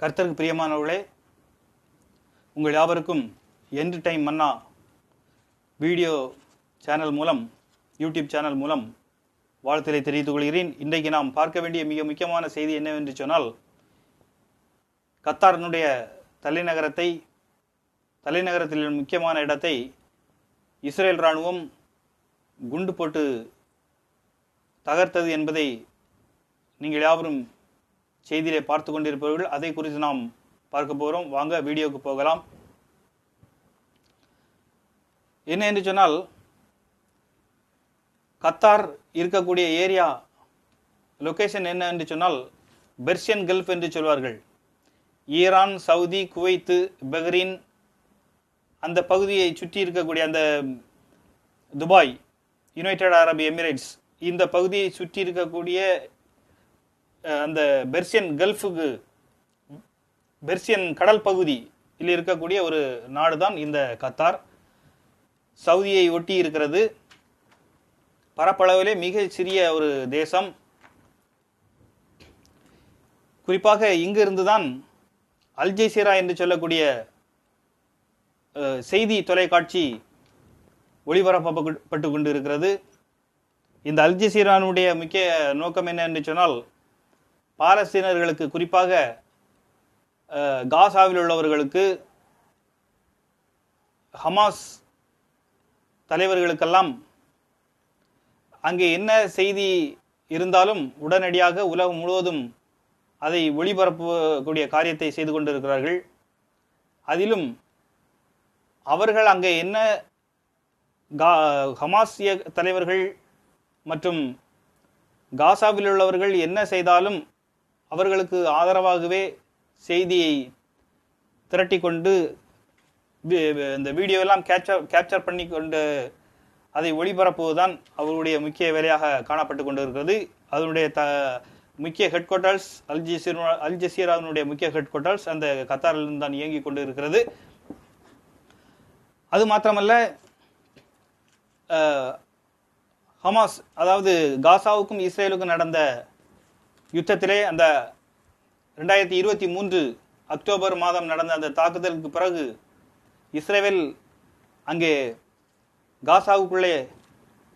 கர்த்தருக்கு பிரியமானவர்களே உங்கள் யாவருக்கும் end time manna video channel மூலம் யூடியூப் சேனல் மூலம் வாழ்த்தலை தெரிவித்துக் கொள்கிறேன். இன்றைக்கு நாம் பார்க்க வேண்டிய மிக முக்கியமான செய்தி என்னவென்று சொன்னால் கத்தாரினுடைய தலைநகரத்தை தலைநகரத்தில் முக்கியமான இடத்தை இஸ்ரேல் இராணுவம் குண்டு போட்டு தகர்த்தது என்பதை நீங்கள் யாவரும் செய்தியிலே பார்த்து கொண்டிருப்பவர்கள் அதை குறித்து நாம் பார்க்க போகிறோம் வாங்க வீடியோவுக்கு போகலாம். என்ன என்று சொன்னால் கத்தார் இருக்கக்கூடிய ஏரியா லொகேஷன் என்ன என்று சொன்னால் பெர்ஷியன் கல்ஃப் என்று சொல்வார்கள். ஈரான் சவுதி குவைத்து பஹ்ரீன் அந்த பகுதியை சுற்றி இருக்கக்கூடிய அந்த துபாய் யுனைடெட் அரபு எமிரேட்ஸ் இந்த பகுதியை சுற்றி இருக்கக்கூடிய அந்த பெர்சியன் கல்ஃபுக்கு பெர்சியன் கடல் பகுதியில் இருக்கக்கூடிய ஒரு நாடு தான் இந்த கத்தார். சவுதியை ஒட்டி இருக்கிறது. பரப்பளவிலே மிக சிறிய ஒரு தேசம். குறிப்பாக இங்கிருந்து தான் அல்ஜெசீரா என்று சொல்லக்கூடிய செய்தி தொலைக்காட்சி ஒளிபரப்பப்பட்டு கொண்டு இருக்கிறது இந்த அல்ஜசீரானுடைய முக்கிய நோக்கம் என்ன என்று சொன்னால் பாலஸ்தீனர்களுக்கு குறிப்பாக காசாவில் உள்ளவர்களுக்கு ஹமாஸ் தலைவர்களுக்கெல்லாம் அங்கே என்ன செய்தி இருந்தாலும் உடனடியாக உலகம் முழுவதும் அதை ஒளிபரப்பக்கூடிய காரியத்தை செய்து கொண்டிருக்கிறார்கள். அதிலும் அவர்கள் அங்கே என்ன கா ஹமாஸ் தலைவர்கள் மற்றும் காசாவில் உள்ளவர்கள் என்ன செய்தாலும் அவர்களுக்கு ஆதரவாகவே செய்தியை திரட்டி கொண்டு இந்த வீடியோவெல்லாம் கேப்சர் கேப்சர் பண்ணி கொண்டு அதை ஒளிபரப்புவதுதான் அவருடைய முக்கிய வேலையாக காணப்பட்டு கொண்டிருக்கிறது. அதனுடைய த முக்கிய ஹெட் குவார்ட்டர்ஸ் அல் ஜசீரா முக்கிய ஹெட் குவார்ட்டர்ஸ் அந்த கத்தாரிலிருந்து தான் இயங்கி கொண்டு இருக்கிறது அது மாத்திரமல்ல ஹமாஸ் அதாவது காசாவுக்கும் இஸ்ரேலுக்கும் நடந்த யுத்தத்திலே அந்த ரெண்டாயிரத்தி இருபத்தி மூன்று அக்டோபர் மாதம் நடந்த அந்த தாக்குதலுக்கு பிறகு இஸ்ரேல் அங்கே காசாவுக்குள்ளே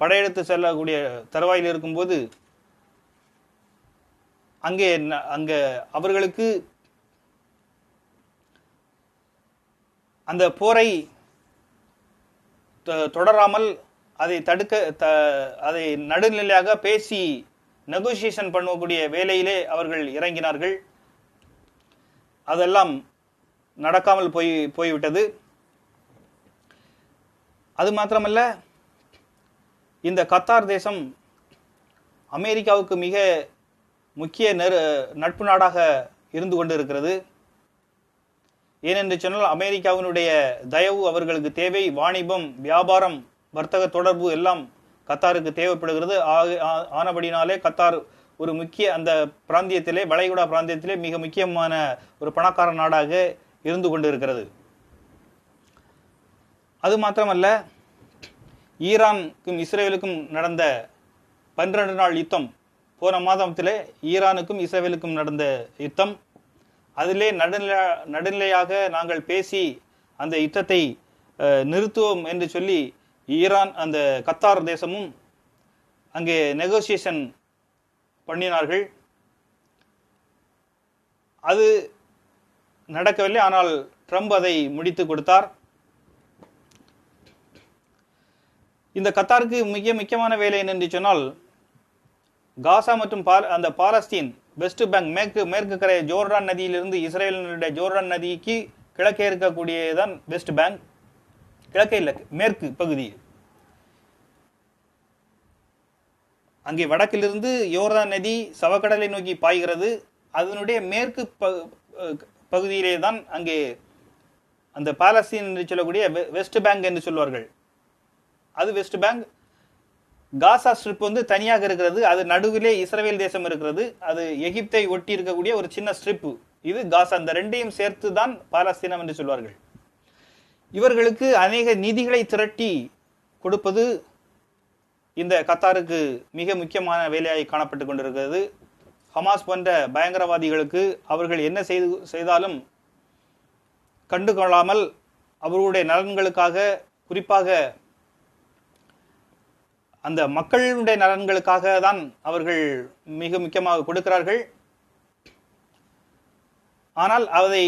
படையெடுத்து செல்லக்கூடிய தருவாயில் இருக்கும்போது அங்கே ந- அங்கே அவர்களுக்கு அந்த போரை தொ- தொடராமல் அதை தடுக்க த அதை நடுநிலையாக பேசி நெகோசியேஷன் பண்ணக்கூடிய வேலையிலே அவர்கள் இறங்கினார்கள். அதெல்லாம் நடக்காமல் போய் போய்விட்டது. அது மாத்திரமல்ல இந்த கத்தார் தேசம் அமெரிக்காவுக்கு மிக முக்கிய நெரு நட்பு நாடாக இருந்து கொண்டிருக்கிறது. ஏனென்று சொன்னால் அமெரிக்காவினுடைய தயவு அவர்களுக்கு தேவை. வாணிபம் வியாபாரம் வர்த்தக தொடர்பு எல்லாம் கத்தாருக்கு தேவைப்படுகிறது. ஆ- ஆனபடினாலே கத்தார் ஒரு முக்கிய அந்த பிராந்தியத்திலே வளைகுடா பிராந்தியத்திலே மிக முக்கியமான ஒரு பணக்கார நாடாக இருந்து கொண்டிருக்கிறது. அது மாத்திரமல்ல ஈரானுக்கும் இஸ்ரேலுக்கும் நடந்த பன்னிரண்டு நாள் யுத்தம் போன மாதத்திலே ஈரானுக்கும் இஸ்ரேலுக்கும் நடந்த யுத்தம். அதிலே நடுநிலை நடுநிலையாக நாங்கள் பேசி அந்த யுத்தத்தை நிறுத்துவோம் என்று சொல்லி ஈரான் அந்த கத்தார் தேசமும் அங்கே நெகோசியேஷன் பண்ணினார்கள். அது நடக்கவில்லை ஆனால் ட்ரம்ப் அதை முடித்து கொடுத்தார். இந்த கத்தாருக்கு மிக முக்கியமான வேலை என்னென்று சொன்னால் காசா மற்றும் பால் அந்த பாலஸ்தீன் வெஸ்ட் பேங்க் மேற்கு மேற்கு கரை ஜோர்டான் நதியிலிருந்து இஸ்ரேலினுடைய ஜோர்டான் நதிக்கு கிழக்கே இருக்கக்கூடியதான் வெஸ்ட் பேங்க் கிழக்கே இல்லை மேற்கு பகுதி. அங்கே வடக்கிலிருந்து யோர்தான் நதி சவக்கடலை நோக்கி பாய்கிறது. அதனுடைய மேற்கு பகுதியிலே தான் அங்கே அந்த பாலஸ்தீன் என்று சொல்லக்கூடிய வெஸ்ட் பேங்க் என்று சொல்வார்கள். அது வெஸ்ட் பேங்க். காசா ஸ்ட்ரிப் வந்து தனியாக இருக்கிறது. அது நடுவிலே இஸ்ரேல் தேசம் இருக்கிறது. அது எகிப்தை ஒட்டி இருக்கக்கூடிய ஒரு சின்ன ஸ்ட்ரிப்பு. இது காசா. அந்த ரெண்டையும் சேர்த்து தான் பாலஸ்தீனம் என்று சொல்வார்கள். இவர்களுக்கு அநேக நிதிகளை திரட்டி கொடுப்பது இந்த கத்தாருக்கு மிக முக்கியமான வேலையாகி காணப்பட்டு கொண்டிருக்கிறது. ஹமாஸ் போன்ற பயங்கரவாதிகளுக்கு அவர்கள் என்ன செய்து செய்தாலும் கண்டு கொள்ளாமல் அவர்களுடைய நலன்களுக்காக குறிப்பாக அந்த மக்களுடைய நலன்களுக்காக தான் அவர்கள் மிக முக்கியமாக கொடுக்கிறார்கள். ஆனால் அதை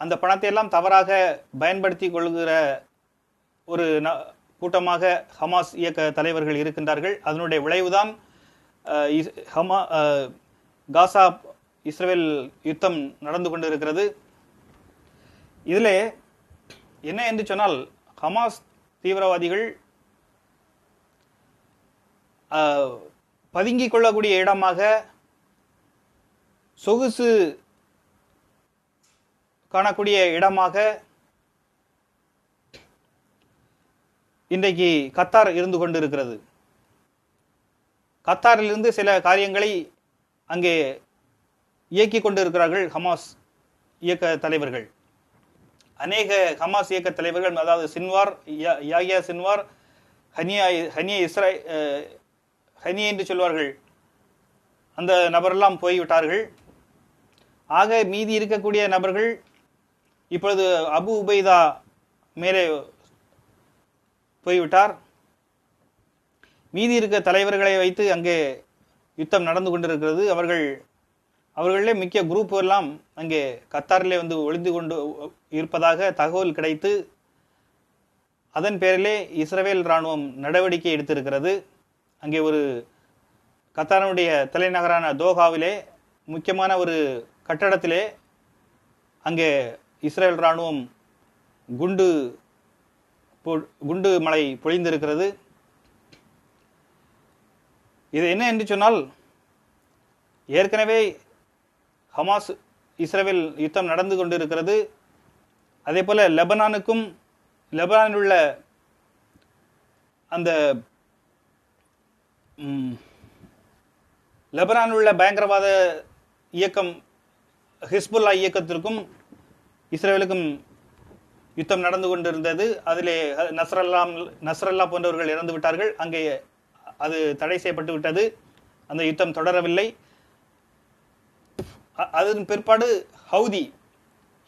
அந்த பணத்தை எல்லாம் தவறாக பயன்படுத்தி கொள்கிற ஒரு ந- கூட்டமாக ஹமாஸ் இயக்க தலைவர்கள் இருக்கின்றார்கள். அதனுடைய விளைவுதான் இஸ்- ஹமா காசா இஸ்ரேல் யுத்தம் நடந்து கொண்டிருக்கிறது. இதில் என்ன என்று சொன்னால் ஹமாஸ் தீவிரவாதிகள் பதுங்கிக் கொள்ளக்கூடிய இடமாக சொகுசு காணக்கூடிய இடமாக இன்றைக்கு கத்தார் இருந்து கொண்டிருக்கிறது. கத்தாரிலிருந்து சில காரியங்களை அங்கே இயக்கி கொண்டிருக்கிறார்கள் ஹமாஸ் இயக்க தலைவர்கள். அநேக ஹமாஸ் இயக்க தலைவர்கள் அதாவது சின்வார் யா- யாகியா சின்வார் ஹனியா ஹனிய இஸ்ரா ஹனியா ஹனிய என்று சொல்வார்கள். அந்த நபரெல்லாம் போய்விட்டார்கள். ஆக மீதி இருக்கக்கூடிய நபர்கள் இப்பொழுது அபு உபைதா மேலே போய்விட்டார். மீதி இருக்க தலைவர்களை வைத்து அங்கே யுத்தம் நடந்து கொண்டிருக்கிறது. அவர்கள் அவர்களிலே முக்கிய குரூப் எல்லாம் அங்கே கத்தாரிலே வந்து ஒளிந்து கொண்டு இருப்பதாக தகவல் கிடைத்து அதன் பேரிலே இஸ்ரவேல் இராணுவம் நடவடிக்கை எடுத்திருக்கிறது. அங்கே ஒரு கத்தாரினுடைய தலைநகரான தோஹாவிலே முக்கியமான ஒரு கட்டடத்திலே அங்கே இஸ்ரேல் இராணுவம் குண்டு குண்டு மழை பொழிந்திருக்கிறது. இது என்ன என்று சொன்னால் ஏற்கனவே ஹமாஸ் இஸ்ரேவில் யுத்தம் நடந்து கொண்டிருக்கிறது. அதே போல் லெபனானுக்கும் லெபனானில் உள்ள அந்த லெபனானில் உள்ள பயங்கரவாத இயக்கம் ஹிஸ்புல்லா இயக்கத்திற்கும் இஸ்ரேலுக்கும் யுத்தம் நடந்து கொண்டிருந்தது. அதிலே நஸ்ரல்லா நஸ்ரல்லா போன்றவர்கள் இறந்து விட்டார்கள். அங்கே அது தடை செய்யப்பட்டு விட்டது. அந்த யுத்தம் தொடரவில்லை. அதன் பிற்பாடு ஹவுதி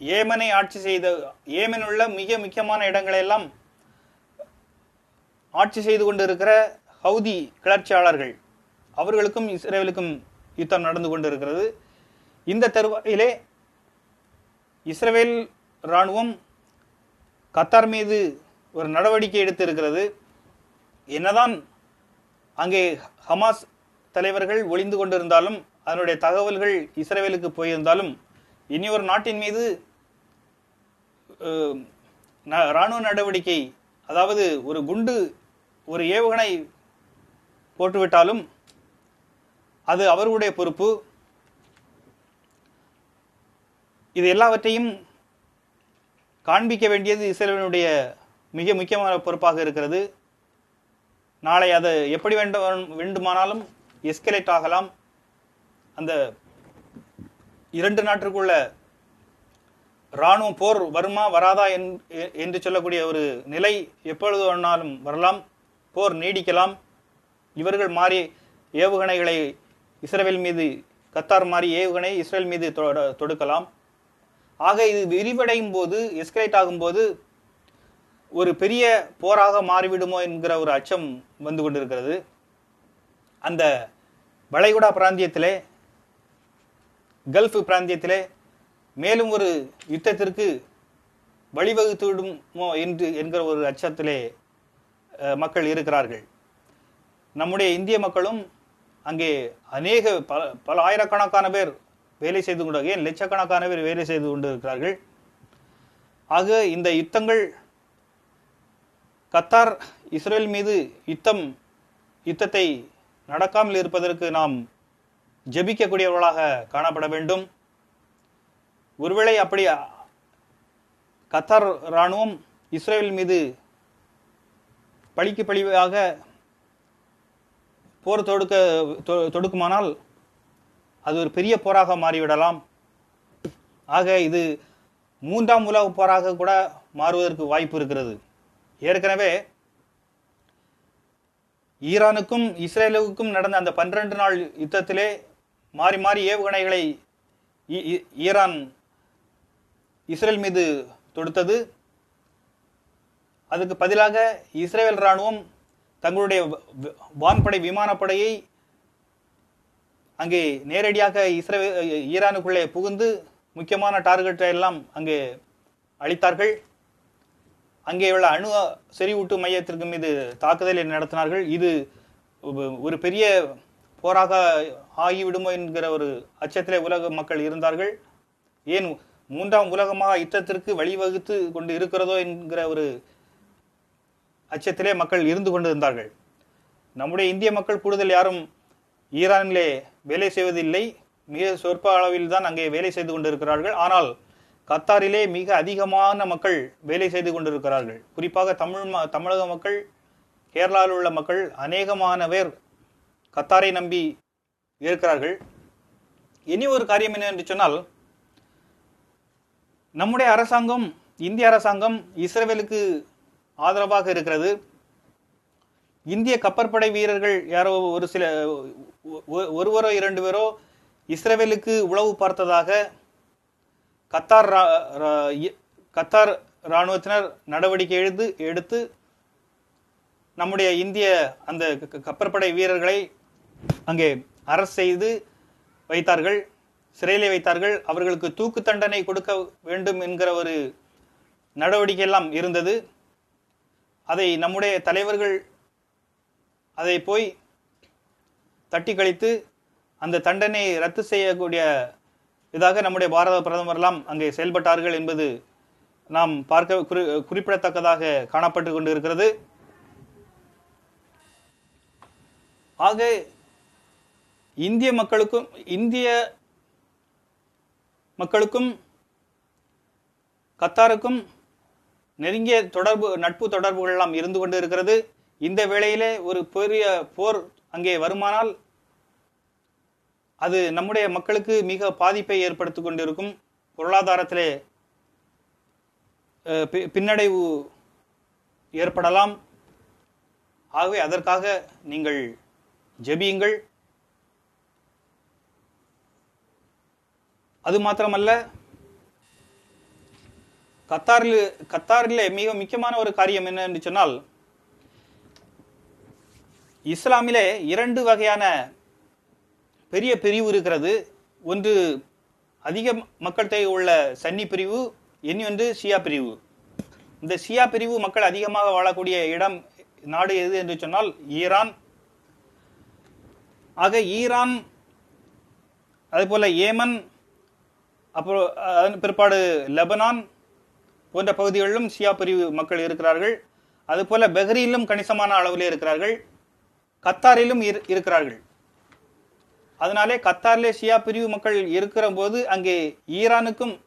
ஏமனை ஆட்சி செய்த ஏமன் உள்ள மிக முக்கியமான இடங்களெல்லாம் ஆட்சி செய்து கொண்டிருக்கிற ஹவுதி கிளர்ச்சியாளர்கள். அவர்களுக்கும் இஸ்ரேலுக்கும் யுத்தம் நடந்து கொண்டிருக்கிறது. இந்த தருவாயிலே இஸ்ரேல் இராணுவம் கத்தார் மீது ஒரு நடவடிக்கை எடுத்திருக்கிறது. என்னதான் அங்கே ஹமாஸ் தலைவர்கள் ஒளிந்து கொண்டிருந்தாலும் அதனுடைய தகவல்கள் இஸ்ரேலுக்கு போயிருந்தாலும் இனி ஒரு நாட்டின் மீது ந- இராணுவ நடவடிக்கை அதாவது ஒரு குண்டு ஒரு ஏவுகணை போட்டுவிட்டாலும் அது அவர்களுடைய பொறுப்பு. இது எல்லாவற்றையும் காண்பிக்க வேண்டியது இஸ்ரேலினுடைய மிக முக்கியமான பொறுப்பாக இருக்கிறது. நாளை அது எப்படி வேண்டும் வேண்டுமானாலும் எஸ்கலேட் ஆகலாம். அந்த இரண்டு நாட்டிற்குள்ள இராணுவ போர் வருமா வராதா என்- என்று சொல்லக்கூடிய ஒரு நிலை எப்பொழுது வேணாலும் வரலாம். போர் நீடிக்கலாம். இவர்கள் மாறி ஏவுகணைகளை இஸ்ரேல் மீது கத்தார் மாறி ஏவுகணை இஸ்ரேல் மீது தொட- தொடுக்கலாம். ஆக இது விரிவடையும் போது எஸ்கலேட் ஆகும்போது ஒரு பெரிய போராக மாறிவிடுமோ என்கிற ஒரு அச்சம் வந்து கொண்டிருக்கிறது. அந்த வளைகுடா பிராந்தியத்திலே கல்ஃப் பிராந்தியத்திலே மேலும் ஒரு யுத்தத்திற்கு வழிவகுத்து விடுமோ என்று என்கிற ஒரு அச்சத்திலே மக்கள் இருக்கிறார்கள். நம்முடைய இந்திய மக்களும் அங்கே அநேக பல பல ஆயிரக்கணக்கான பேர் வேலை செய்து கொண்டு ஏன் லட்சக்கணக்கான பேர் வேலை செய்து கொண்டிருக்கிறார்கள்? ஆக இந்த யுத்தங்கள் கத்தார் இஸ்ரேல் மீது யுத்தம் யுத்தத்தை நடக்காமல் இருப்பதற்கு நாம் ஜெபிக்கக்கூடியவர்களாக காணப்பட வேண்டும். ஒருவேளை அப்படி கத்தார் இராணுவம் இஸ்ரேல் மீது பழிக்கு பழிவாக போர் தொடுக்க தொடுக்குமானால் அது ஒரு பெரிய போராக மாறிவிடலாம். ஆக இது மூன்றாம் உலக போராக கூட மாறுவதற்கு வாய்ப்பு இருக்கிறது. ஏற்கனவே ஈரானுக்கும் இஸ்ரேலுக்கும் நடந்த அந்த பன்னிரண்டு நாள் யுத்தத்திலே மாறி மாறி ஏவுகணைகளை ஈரான் இஸ்ரேல் மீது தொடுத்தது. அதுக்கு பதிலாக இஸ்ரேல் இராணுவம் தங்களுடைய வ- வ- வான்படை விமானப்படையை அங்கே நேரடியாக இஸ்ரே ஈரானுக்குள்ளே புகுந்து முக்கியமான டார்கெட்டை எல்லாம் அங்கே அளித்தார்கள். அங்கே உள்ள அணு செறிவூட்டு மையத்திற்கு மீது தாக்குதலை நடத்தினார்கள். இது ஒரு பெரிய போராக ஆகிவிடுமோ என்கிற ஒரு அச்சத்திலே உலக மக்கள் இருந்தார்கள். ஏன் மூன்றாம் உலகமாக யுத்தத்திற்கு வழிவகுத்து கொண்டு இருக்கிறதோ என்கிற ஒரு அச்சத்திலே மக்கள் இருந்து கொண்டிருந்தார்கள் நம்முடைய இந்திய மக்கள் கூடுதல் யாரும் ஈரானிலே வேலை செய்வதில்லை. மிக சொற்ப அளவில் தான் அங்கே வேலை செய்து கொண்டிருக்கிறார்கள். ஆனால் கத்தாரிலே மிக அதிகமான மக்கள் வேலை செய்து கொண்டிருக்கிறார்கள். குறிப்பாக தமிழ் ம- தமிழக மக்கள் கேரளாவில் உள்ள மக்கள் அநேகமான பேர் கத்தாரை நம்பி இருக்கிறார்கள். இனி ஒரு காரியம் என்ன என்று சொன்னால் நம்முடைய அரசாங்கம் இந்திய அரசாங்கம் இஸ்ரேலுக்கு ஆதரவாக இருக்கிறது. இந்திய கப்பற்படை வீரர்கள் யாரோ ஒரு சில ஒருவரோ இரண்டு பேரோ இஸ்ரேவேலுக்கு உளவு பார்த்ததாக கத்தார் ரா- இ- கத்தார் இராணுவத்தினர் நடவடிக்கை எடுத்து எடுத்து நம்முடைய இந்திய அந்த க- க- கப்பற்படை வீரர்களை அங்கே அரசு செய்து வைத்தார்கள் சிறையிலே வைத்தார்கள். அவர்களுக்கு தூக்கு தண்டனை கொடுக்க வேண்டும் என்கிற ஒரு நடவடிக்கை எல்லாம் இருந்தது. அதை நம்முடைய தலைவர்கள் அதை போய் தட்டி கழித்து அந்த தண்டனை ரத்து செய்யக்கூடிய இதாக நம்முடைய பாரத பிரதமரெல்லாம் அங்கே செயல்பட்டார்கள் என்பது நாம் பார்க்க குறி குறிப்பிடத்தக்கதாக காணப்பட்டு கொண்டு இருக்கிறது ஆக இந்திய மக்களுக்கும் இந்திய மக்களுக்கும் கத்தாருக்கும் நெருங்கிய தொடர்பு நட்பு தொடர்புகள் எல்லாம் இருந்து கொண்டு இருக்கிறது இந்த வேளையிலே ஒரு பெரிய போர் அங்கே வருமானால் அது நம்முடைய மக்களுக்கு மிக பாதிப்பை ஏற்படுத்தி கொண்டிருக்கும். பொருளாதாரத்திலே பி- பின்னடைவு ஏற்படலாம். ஆகவே அதற்காக நீங்கள் ஜெபியுங்கள். அது மாத்திரமல்ல கத்தாரில் கத்தாரில் மிக முக்கியமான ஒரு காரியம் என்னன்னு சொன்னால் இஸ்லாமிலே இரண்டு வகையான பெரிய பிரிவு இருக்கிறது. ஒன்று அதிக மக்கள் தொகை உள்ள சன்னி பிரிவு இனி ஒன்று ஷியா பிரிவு. இந்த ஷியா பிரிவு மக்கள் அதிகமாக வாழக்கூடிய இடம் நாடு எது என்று சொன்னால் ஈரான். ஆக ஈரான் அதுபோல் ஏமன் அப்புறம் அதன் பிற்பாடு லெபனான் போன்ற பகுதிகளிலும் ஷியா பிரிவு மக்கள் இருக்கிறார்கள். அதுபோல் பெஹ்ரீனிலும் கணிசமான அளவில் இருக்கிறார்கள். கத்தாரிலும் இரு- இருக்கிறார்கள். அதனாலே கத்தாரிலே ஷியா பிரிவு மக்கள் இருக்கிற போது அங்கே ஈரானுக்கும்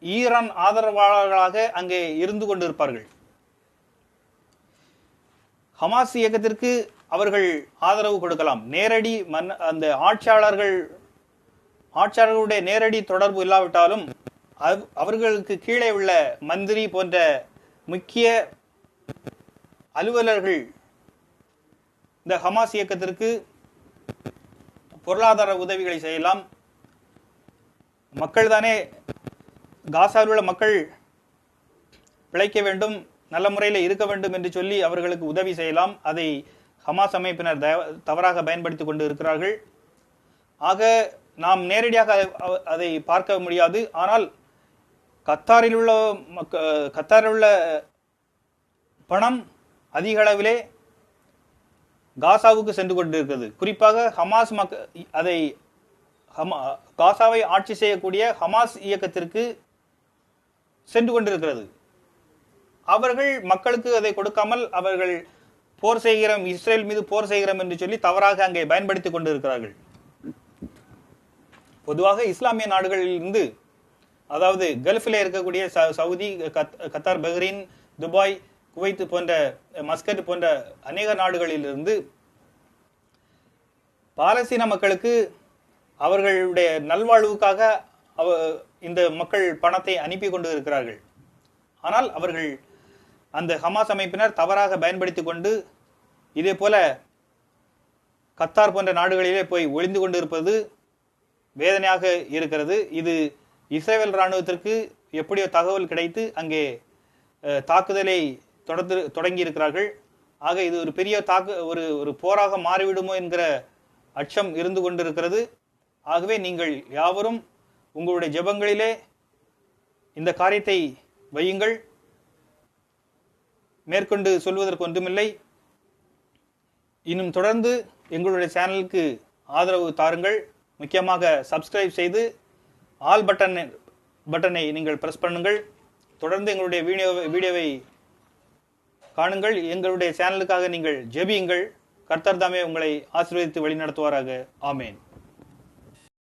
ஈரான் ஆதரவாளர்களாக அங்கே இருந்து கொண்டிருப்பார்கள். ஹமாஸ் இயக்கத்திற்கு அவர்கள் ஆதரவு கொடுக்கலாம். நேரடி மன் அந்த ஆட்சியாளர்கள் ஆட்சியாளர்களுடைய நேரடி தொடர்பு இல்லாவிட்டாலும் அவ்- அவர்களுக்கு கீழே உள்ள மந்திரி போன்ற முக்கிய அலுவலர்கள் இந்த ஹமாஸ் இயக்கத்திற்கு பொருளாதார உதவிகளை செய்யலாம். மக்கள் தானே காசாவில் உள்ள மக்கள் பிழைக்க வேண்டும் நல்ல முறையில் இருக்க வேண்டும் என்று சொல்லி அவர்களுக்கு உதவி செய்யலாம். அதை ஹமாஸ் அமைப்பினர் தவ- தவறாக பயன்படுத்தி கொண்டு இருக்கிறார்கள் ஆக நாம் நேரடியாக அதை- அதை பார்க்க முடியாது. ஆனால் கத்தாரில் உள்ள மக்க கத்தாரில் உள்ள பணம் அதிக அளவிலே காசாவுக்கு சென்று கொண்டிருக்கிறது. குறிப்பாக ஹமாஸ் மக்க அதை ஹமா காசாவை ஆட்சி செய்யக்கூடிய ஹமாஸ் இயக்கத்திற்கு சென்று கொண்டிருக்கிறது. அவர்கள் மக்களுக்கு அதை கொடுக்காமல் அவர்கள் போர் செய்கிறோம் இஸ்ரேல் மீது போர் செய்கிறோம் என்று சொல்லி தவறாக அங்கே பயன்படுத்தி கொண்டிருக்கிறார்கள். பொதுவாக இஸ்லாமிய நாடுகளில் இருந்து அதாவது கல்ஃபில் இருக்கக்கூடிய ச- சவுதி கத்- கத்தார் பஹ்ரைன் துபாய் குவைத்து போன்ற மஸ்கட் போன்ற அநேக நாடுகளிலிருந்து பாலஸ்தீன மக்களுக்கு அவர்களுடைய நல்வாழ்வுக்காக அவ இந்த மக்கள் பணத்தை அனுப்பி கொண்டு இருக்கிறார்கள் ஆனால் அவர்கள் அந்த ஹமாஸ் அமைப்பினர் தவறாக பயன்படுத்தி கொண்டு இதே போல கத்தார் போன்ற நாடுகளிலே போய் ஒளிந்து கொண்டு இருப்பது வேதனையாக இருக்கிறது. இது இஸ்ரேல் இராணுவத்திற்கு எப்படியோ தகவல் கிடைத்து அங்கே தாக்குதலை தொடர்ந்து தொடங்கி இருக்கிறார்கள். ஆக இது ஒரு பெரிய தாக்கு ஒரு ஒரு போராக மாறிவிடுமோ என்கிற அச்சம் இருந்து கொண்டிருக்கிறது. ஆகவே நீங்கள் யாவரும் உங்களுடைய ஜெபங்களிலே இந்த காரியத்தை வையுங்கள். மேற்கொண்டு சொல்வதற்கு ஒன்றுமில்லை. இன்னும் தொடர்ந்து எங்களுடைய சேனலுக்கு ஆதரவு தாருங்கள். முக்கியமாக சப்ஸ்கிரைப் செய்து ஆல் பட்டன் பட்டனை நீங்கள் ப்ரெஸ் பண்ணுங்கள். தொடர்ந்து எங்களுடைய வீடியோ வீடியோவை காணுங்கள். எங்களுடைய சேனலுக்காக நீங்கள் ஜெபியுங்கள். கர்த்தர் தாமே உங்களை ஆசீர்வதித்து வழிநடத்துவாராக. ஆமேன்.